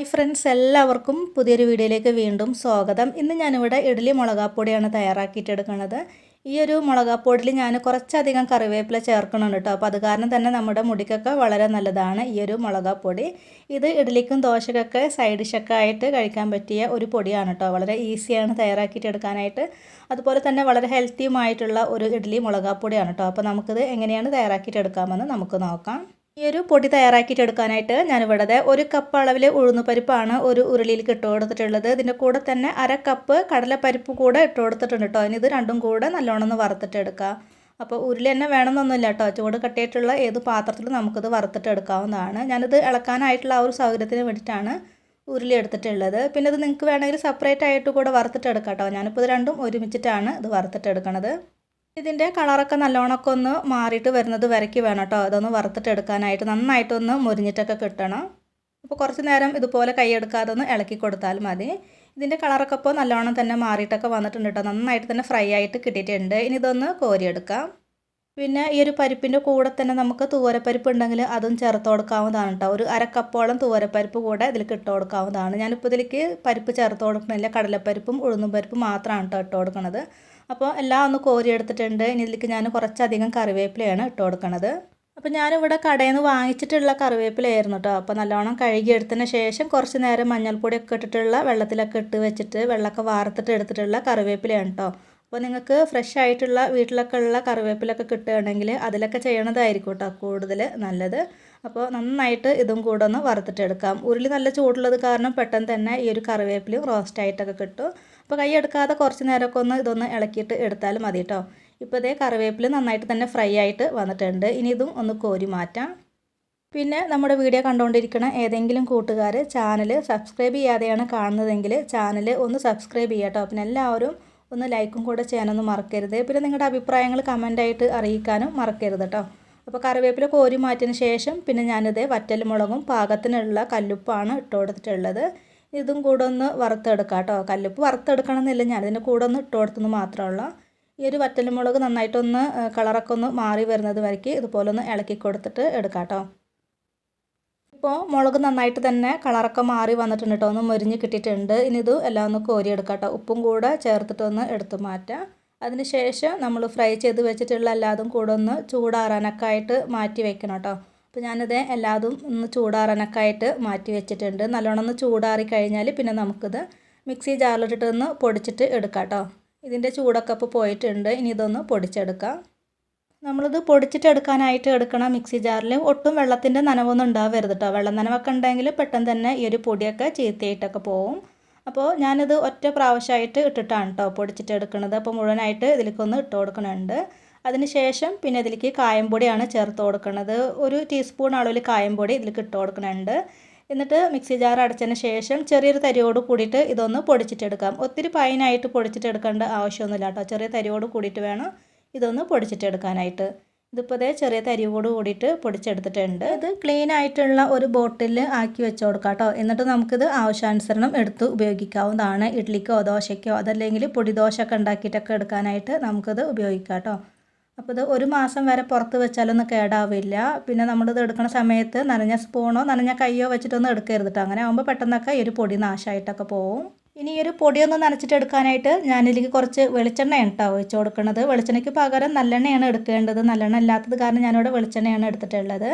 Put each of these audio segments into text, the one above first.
Hi friends എല്ലാവർക്കും പുതിയൊരു വീഡിയോയിലേക്ക് വീണ്ടും സ്വാഗതം. ഇന്ന് ഞാനിവിടെ ഇഡ്ഡലി മുളകാപ്പൊടിയാണ് തയ്യാറാക്കിയിട്ടെടുക്കുന്നത് ഈ ഒരു മുളകാപ്പൊടിയിൽ ഞാൻ കുറച്ചധികം കറിവേപ്പില ചേർക്കണുണ്ട് കേട്ടോ. അപ്പോൾ അത് കാരണം തന്നെ നമ്മുടെ മുടിക്കൊക്കെ വളരെ നല്ലതാണ് ഈ ഒരു മുളകാപ്പൊടി. ഇത് ഇഡ്ഡലിക്കും ദോശക്കൊക്കെ സൈഡ് ഡിഷൊക്കെ ആയിട്ട് കഴിക്കാൻ പറ്റിയ ഒരു പൊടിയാണ് കേട്ടോ. വളരെ ഈസിയാണ് തയ്യാറാക്കിയിട്ടെടുക്കാനായിട്ട് അതുപോലെ തന്നെ വളരെ ഹെൽത്തിയുമായിട്ടുള്ള ഒരു ഇഡ്ഡലി മുളകാപ്പൊടിയാണ് കേട്ടോ. അപ്പോൾ നമുക്കിത് എങ്ങനെയാണ് തയ്യാറാക്കിയിട്ടെടുക്കാമെന്ന് നമുക്ക് നോക്കാം. ഈ ഒരു പൊടി തയ്യാറാക്കിയിട്ട് എടുക്കാനായിട്ട് ഞാനിവിടെ ഒരു കപ്പ് അളവിൽ ഉഴുന്നുപരിപ്പാണ് ഒരു ഉരുളിയിലേക്ക് ഇട്ട് കൊടുത്തിട്ടുള്ളത്. ഇതിന്റെ കൂടെ തന്നെ അര കപ്പ് കടലപ്പരിപ്പ് കൂടെ ഇട്ട് കൊടുത്തിട്ടുണ്ട് കേട്ടോ ഇനി ഇത് രണ്ടും കൂടെ നല്ലോണം ഒന്ന് വറുത്തിട്ടെടുക്കുക അപ്പോൾ ഉരുളി തന്നെ വേണമെന്നൊന്നുമില്ല കേട്ടോ ചൂട് കട്ടിയായിട്ടുള്ള ഏത് പാത്രത്തിലും നമുക്കിത് വറുത്തിട്ടെടുക്കാവുന്നതാണ് ഞാനിത് ഇളക്കാനായിട്ടുള്ള ആ ഒരു സൗകര്യത്തിന് വേണ്ടിയിട്ടാണ് ഉരുളി എടുത്തിട്ടുള്ളത്. പിന്നെ ഇത് നിങ്ങൾക്ക് വേണമെങ്കിൽ സെപ്പറേറ്റ് ആയിട്ട് കൂടെ വറുത്തിട്ടെടുക്കാം കേട്ടോ ഞാനിപ്പോൾ ഇത് രണ്ടും ഒരുമിച്ചിട്ടാണ് ഇത് വറുത്തിട്ട് എടുക്കുന്നത് ഇതിന്റെ കളറൊക്കെ നല്ലോണമൊക്കെ ഒന്ന് മാറിയിട്ട് വരുന്നത് വരയ്ക്ക് വേണം കേട്ടോ. അതൊന്ന് വറുത്തിട്ടെടുക്കാനായിട്ട് നന്നായിട്ടൊന്ന് മുരിഞ്ഞിട്ടൊക്കെ കിട്ടണം. അപ്പോൾ കുറച്ച് നേരം ഇതുപോലെ കൈയെടുക്കാതെ ഒന്ന് ഇളക്കി കൊടുത്താൽ മതി. ഇതിന്റെ കളറൊക്കെ ഇപ്പോൾ നല്ലോണം തന്നെ മാറിയിട്ടൊക്കെ വന്നിട്ടുണ്ട് കേട്ടോ. നന്നായിട്ട് തന്നെ ഫ്രൈ ആയിട്ട് കിട്ടിയിട്ടുണ്ട്. ഇനി ഇതൊന്ന് കോരിയെടുക്കാം. പിന്നെ ഈ ഒരു പരിപ്പിന്റെ കൂടെ തന്നെ നമുക്ക് തൂവരപ്പരിപ്പ് ഉണ്ടെങ്കിൽ അതും ചേർത്ത് കൊടുക്കാവുന്നതാണ് കേട്ടോ ഒരു അരക്കപ്പോളം തൂവരപ്പരിപ്പ് കൂടെ ഇതിലേക്ക് ഇട്ട് കൊടുക്കാവുന്നതാണ്. ഞാനിപ്പോൾ ഇതിലേക്ക് പരിപ്പ് ചേർത്ത് കൊടുക്കണില്ല കടലപ്പരിപ്പും ഉഴുന്നും പരിപ്പും മാത്രമാണ് കേട്ടോ ഇട്ട് കൊടുക്കുന്നത് അപ്പോൾ എല്ലാം ഒന്ന് കോരി എടുത്തിട്ടുണ്ട്. ഇനി ഇതിലേക്ക് ഞാൻ കുറച്ചധികം കറിവേപ്പിലയാണ് ഇട്ട് കൊടുക്കുന്നത് അപ്പോൾ ഞാനിവിടെ കടയിൽ നിന്ന് വാങ്ങിച്ചിട്ടുള്ള കറിവേപ്പിലയായിരുന്നു കേട്ടോ അപ്പോൾ നല്ലോണം കഴുകിയെടുത്തതിന് ശേഷം കുറച്ച് നേരം മഞ്ഞൾപ്പൊടിയൊക്കെ ഇട്ടിട്ടുള്ള വെള്ളത്തിലൊക്കെ ഇട്ട് വെച്ചിട്ട് വെള്ളമൊക്കെ വാർത്തിട്ട് എടുത്തിട്ടുള്ള കറിവേപ്പിലയാണ് കേട്ടോ അപ്പോൾ നിങ്ങൾക്ക് ഫ്രഷ് ആയിട്ടുള്ള വീട്ടിലൊക്കെ ഉള്ള കറിവേപ്പിലൊക്കെ കിട്ടുകയാണെങ്കിൽ അതിലൊക്കെ ചെയ്യണതായിരിക്കും കേട്ടോ കൂടുതൽ നല്ലത്. അപ്പോൾ നന്നായിട്ട് ഇതും കൂടെ ഒന്ന് വറുത്തിട്ടെടുക്കാം. ഉരുളി നല്ല ചൂടുള്ളത് കാരണം പെട്ടെന്ന് തന്നെ ഈ ഒരു കറിവേപ്പിലും റോസ്റ്റായിട്ടൊക്കെ കിട്ടും. അപ്പോൾ കൈ എടുക്കാതെ കുറച്ച് നേരമൊക്കെ ഒന്ന് ഇതൊന്ന് ഇളക്കിയിട്ട് എടുത്താലും മതി കേട്ടോ ഇപ്പോൾ ഇതേ കറിവേപ്പിൽ നന്നായിട്ട് തന്നെ ഫ്രൈ ആയിട്ട് വന്നിട്ടുണ്ട്. ഇനി ഇതും ഒന്ന് കോരി മാറ്റാം. പിന്നെ നമ്മുടെ വീഡിയോ കണ്ടുകൊണ്ടിരിക്കുന്ന ഏതെങ്കിലും കൂട്ടുകാർ ചാനൽ സബ്സ്ക്രൈബ് ചെയ്യാതെയാണ് കാണുന്നതെങ്കിൽ ചാനൽ ഒന്ന് സബ്സ്ക്രൈബ് ചെയ്യാം കേട്ടോ പിന്നെ എല്ലാവരും ഒന്ന് ലൈക്കും കൂടെ ചെയ്യാനൊന്നും മറക്കരുത്. പിന്നെ നിങ്ങളുടെ അഭിപ്രായങ്ങൾ കമന്റായിട്ട് അറിയിക്കാനും മറക്കരുത് കേട്ടോ അപ്പോൾ കറിവേപ്പില കോരി മാറ്റിയതിന് ശേഷം പിന്നെ ഞാനിത് വറ്റൽ മുളകും പാകത്തിനുള്ള കല്ലുപ്പാണ് ഇട്ട് കൊടുത്തിട്ടുള്ളത്. ഇതും കൂടെ ഒന്ന് വറുത്തെടുക്കാം കേട്ടോ കല്ലുപ്പ് വറുത്തെടുക്കണം എന്നില്ല ഞാനിതിന്റെ കൂടെ ഒന്ന് ഇട്ട് കൊടുത്തെന്ന് മാത്രമുള്ള ഈ ഒരു വറ്റൽമുളക് നന്നായിട്ടൊന്ന് കളറൊക്കെ ഒന്ന് മാറി വരുന്നത് വരയ്ക്ക്. ഇതുപോലെ ഒന്ന് ഇളക്കി കൊടുത്തിട്ട് എടുക്കാം കേട്ടോ ഇപ്പോൾ മുളക് നന്നായിട്ട് തന്നെ കളറൊക്കെ മാറി വന്നിട്ടുണ്ട് കേട്ടോ ഒന്ന് മുരിഞ്ഞ് കിട്ടിയിട്ടുണ്ട്. ഇനി ഇത് എല്ലാം ഒന്ന് കോരിയെടുക്കാം കേട്ടോ ഉപ്പും കൂടെ ചേർത്തിട്ടൊന്ന് എടുത്തു മാറ്റാം. അതിനുശേഷം നമ്മൾ ഫ്രൈ ചെയ്ത് വെച്ചിട്ടുള്ള എല്ലാതും കൂടെ ഒന്ന് ചൂടാറാനൊക്കെ ആയിട്ട് മാറ്റി വെക്കണം കേട്ടോ അപ്പോൾ ഞാനിത് എല്ലാതും ഒന്ന് ചൂടാറാനൊക്കെ ആയിട്ട് മാറ്റി വെച്ചിട്ടുണ്ട്. നല്ലോണം ഒന്ന് ചൂടാറി കഴിഞ്ഞാൽ പിന്നെ നമുക്കിത് മിക്സി ജാറിലിട്ടിട്ടൊന്ന് പൊടിച്ചിട്ട് എടുക്കാം കേട്ടോ ഇതിന്റെ ചൂടൊക്കെ ഇപ്പോൾ പോയിട്ടുണ്ട്. ഇനി ഇതൊന്ന് പൊടിച്ചെടുക്കാം. നമ്മളിത് പൊടിച്ചിട്ടെടുക്കാനായിട്ട് എടുക്കണ മിക്സി ജാറിൽ ഒട്ടും വെള്ളത്തിന്റെ നനവൊന്നും ഉണ്ടാവരുത് കേട്ടോ വെള്ളം നനവൊക്കെ ഉണ്ടെങ്കിൽ പെട്ടെന്ന് തന്നെ ഈ ഒരു പൊടിയൊക്കെ ചീത്തയായിട്ടൊക്കെ പോവും. അപ്പോൾ ഞാനിത് ഒറ്റ പ്രാവശ്യമായിട്ട് ഇട്ടിട്ടാണ് കേട്ടോ പൊടിച്ചിട്ടെടുക്കണത് അപ്പോൾ മുഴുവനായിട്ട് ഇതിലേക്കൊന്ന് ഇട്ട് കൊടുക്കണുണ്ട്. അതിനുശേഷം പിന്നെ ഇതിലേക്ക് കായംപൊടിയാണ് ചേർത്ത് കൊടുക്കുന്നത് ഒരു ടീസ്പൂൺ അളവിൽ കായംപൊടി ഇതിലേക്ക് ഇട്ട് കൊടുക്കുന്നുണ്ട് എന്നിട്ട് മിക്സി ജാർ അടച്ചതിന് ശേഷം ചെറിയൊരു തരിയോട് കൂടിയിട്ട് ഇതൊന്ന് പൊടിച്ചിട്ടെടുക്കാം ഒത്തിരി പൈനായിട്ട് പൊടിച്ചിട്ടെടുക്കേണ്ട ആവശ്യമൊന്നുമില്ല കേട്ടോ ചെറിയ തരിയോട് കൂടിയിട്ട് വേണം ഇതൊന്ന് പൊടിച്ചിട്ടെടുക്കാനായിട്ട്. ഇതിപ്പോൾ ഇതേ ചെറിയ തരിയോട് കൂടിയിട്ട് പൊടിച്ചെടുത്തിട്ടുണ്ട്. ഇത് ക്ലീൻ ആയിട്ടുള്ള ഒരു ബോട്ടിൽ ആക്കി വെച്ച് കൊടുക്കാം കേട്ടോ എന്നിട്ട് നമുക്കിത് ആവശ്യാനുസരണം എടുത്ത് ഉപയോഗിക്കാവുന്നതാണ്. ഇഡ്ലിക്കോ ദോശയ്ക്കോ അതല്ലെങ്കിൽ പൊടി ദോശ ഒക്കെ ഉണ്ടാക്കിയിട്ടൊക്കെ എടുക്കാനായിട്ട് നമുക്കിത് ഉപയോഗിക്കാം കേട്ടോ അപ്പോൾ ഇത് ഒരു മാസം വരെ പുറത്ത് വെച്ചാലൊന്നും കേടാവില്ല. പിന്നെ നമ്മളിത് എടുക്കുന്ന സമയത്ത് നനഞ്ഞ സ്പൂണോ നനഞ്ഞ കയ്യോ വെച്ചിട്ടൊന്നും എടുക്കരുത് കേട്ടോ അങ്ങനെ ആകുമ്പോൾ പെട്ടെന്നൊക്കെ ഈ ഒരു പൊടി നാശമായിട്ടൊക്കെ പോവും. ഇനി ഒരു പൊടിയൊന്ന് നനച്ചിട്ടെടുക്കാനായിട്ട് ഞാനിതിലേക്ക് കുറച്ച് വെളിച്ചെണ്ണയാണ് കേട്ടോ ഒഴിച്ച് കൊടുക്കുന്നത് വെളിച്ചെണ്ണയ്ക്ക് പകരം നല്ലെണ്ണയാണ് എടുക്കേണ്ടത്. നല്ലെണ്ണ ഇല്ലാത്തത് കാരണം ഞാനിവിടെ വെളിച്ചെണ്ണയാണ് എടുത്തിട്ടുള്ളത്.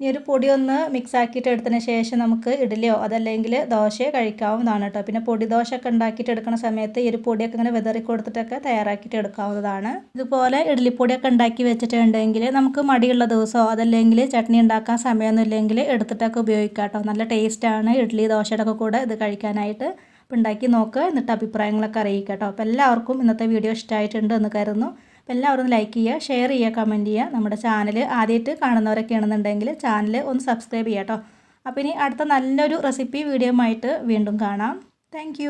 ഇനി ഒരു പൊടിയൊന്ന് മിക്സ് ആക്കിയിട്ട് എടുത്തതിന് ശേഷം നമുക്ക് ഇഡലിയോ അതല്ലെങ്കിൽ ദോശയോ കഴിക്കാവുന്നതാണ് കേട്ടോ. പിന്നെ പൊടി ദോശ ഒക്കെ ഉണ്ടാക്കിയിട്ട് എടുക്കുന്ന സമയത്ത് ഈ ഒരു പൊടിയൊക്കെ ഇങ്ങനെ വിതറി കൊടുത്തിട്ടൊക്കെ തയ്യാറാക്കിയിട്ട് എടുക്കാവുന്നതാണ്. ഇതുപോലെ ഇഡലിപ്പൊടിയൊക്കെ ഉണ്ടാക്കി വെച്ചിട്ടുണ്ടെങ്കിൽ നമുക്ക് മടിയുള്ള ദിവസമോ അതല്ലെങ്കിൽ ചട്നി ഉണ്ടാക്കാൻ സമയമൊന്നും ഇല്ലെങ്കിൽ എടുത്തിട്ടൊക്കെ ഉപയോഗിക്കാം കേട്ടോ. നല്ല ടേസ്റ്റാണ് ഇഡ്ഡലി ദോശയുടെ ഒക്കെ കൂടെ ഇത് കഴിക്കാനായിട്ട്. അപ്പോൾ ഉണ്ടാക്കി നോക്കുക എന്നിട്ട് അഭിപ്രായങ്ങളൊക്കെ അറിയിക്കുക കേട്ടോ. അപ്പോൾ എല്ലാവർക്കും ഇന്നത്തെ വീഡിയോ ഇഷ്ടമായിട്ടുണ്ട് എന്ന് കരുതുന്നു. അപ്പോൾ എല്ലാവരും ലൈക്ക് ചെയ്യുക ഷെയർ ചെയ്യുക കമന്റ് ചെയ്യുക. നമ്മുടെ ചാനൽ ആദ്യമായിട്ട് കാണുന്നവരൊക്കെ ആണെന്നുണ്ടെങ്കിൽ ചാനൽ ഒന്ന് സബ്സ്ക്രൈബ് ചെയ്യുക കേട്ടോ. അപ്പോൾ ഇനി അടുത്ത നല്ലൊരു റെസിപ്പി വീഡിയോ ആയിട്ട് വീണ്ടും കാണാം. താങ്ക്